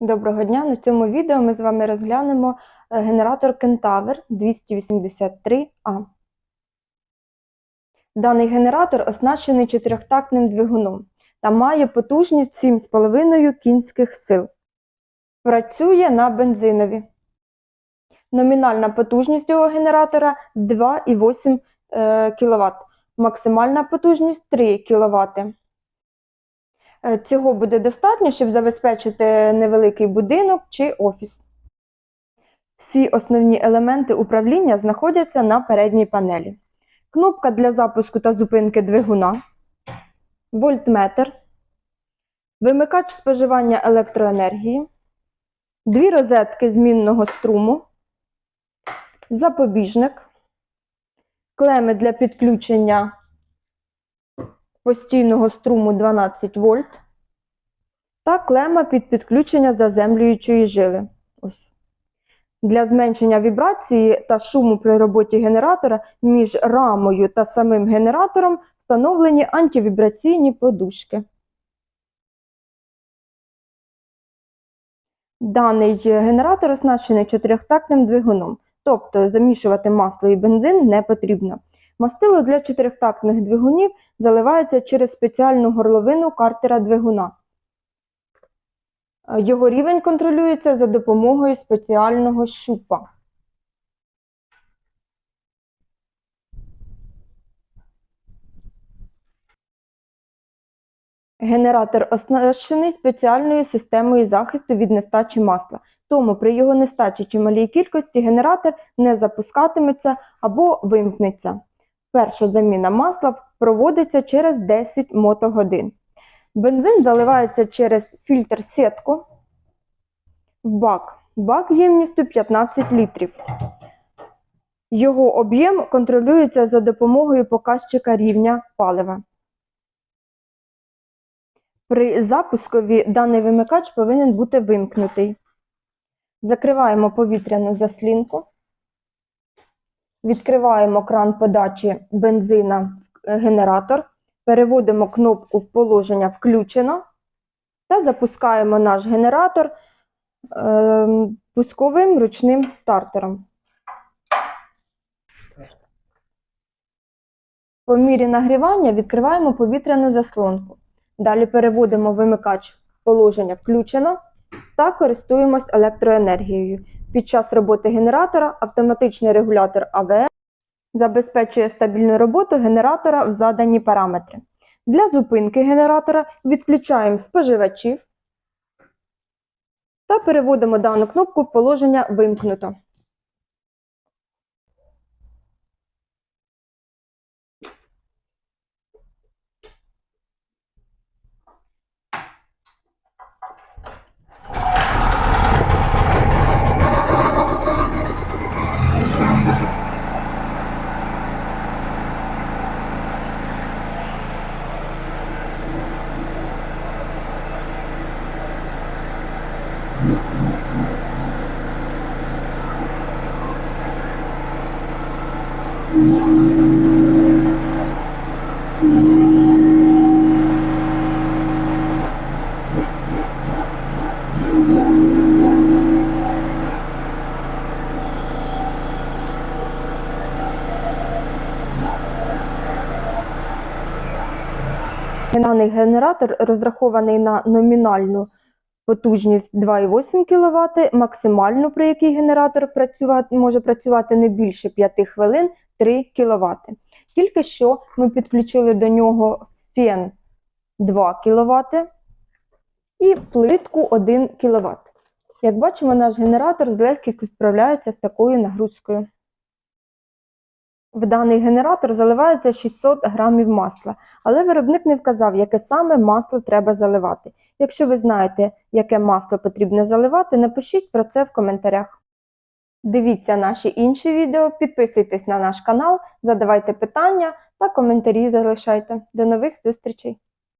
Доброго дня! На цьому відео ми з вами розглянемо е, генератор Kentaver 283A. Даний генератор оснащений чотирьохтактним двигуном та має потужність 7,5 кінських сил. Працює на бензинові. Номінальна потужність цього генератора 2,8 кВт. Максимальна потужність 3 кВт. Е, Цього буде достатньо, щоб забезпечити невеликий будинок чи офіс. Всі основні елементи управління знаходяться на передній панелі. Кнопка для запуску та зупинки двигуна, вольтметр, вимикач споживання електроенергії, дві розетки змінного струму, запобіжник, клеми для підключення постійного струму 12 вольт та клема під підключення заземлюючої жили. Ось. Для зменшення вібрації та шуму при роботі генератора між рамою та самим генератором встановлені антивібраційні подушки. Даний генератор оснащений чотирьохтактним двигуном, тобто замішувати масло і бензин не потрібно. Мастило для чотирьохтактних двигунів заливається через спеціальну горловину картера двигуна. Е, Його рівень контролюється за допомогою спеціального щупа. Генератор оснащений спеціальною системою захисту від нестачі масла. Тому при його нестачі чи малій кількості генератор не запускатиметься або вимкнеться. Перша заміна масла проводиться через 10 мотогодин. Бензин заливається через фільтр сітку в бак. Бак ємністю 15 літрів. Його об'єм контролюється за допомогою показчика рівня палива. При запускові даний вимикач повинен бути вимкнутий. Закриваємо повітряну заслінку. Відкриваємо кран подачі бензина в генератор, переводимо кнопку в положення включено та запускаємо наш генератор е, пусковим ручним стартером. По мірі нагрівання відкриваємо повітряну заслонку. Далі переводимо вимикач в положення включено та користуємось електроенергією. Під час роботи генератора автоматичний регулятор АВР забезпечує стабільну роботу генератора в задані параметри. Для зупинки генератора відключаємо споживачів та переводимо дану кнопку в положення вимкнуто. Даний генератор розрахований на номінальну потужність 2,8 кВт, максимальну, при якій генератор працювати, може працювати не більше 5 хвилин 3 кВт. Тільки що ми підключили до нього фен 2 кВт і плитку 1 кВт. Як бачимо, наш генератор з легкістю справляється з такою нагрузкою. В даний генератор заливається 600 грамів масла, але виробник не вказав, яке саме масло треба заливати. Якщо ви знаєте, яке масло потрібно заливати, напишіть про це в коментарях. Дивіться наші інші відео, підписуйтесь на наш канал, задавайте питання та коментарі залишайте. До нових зустрічей!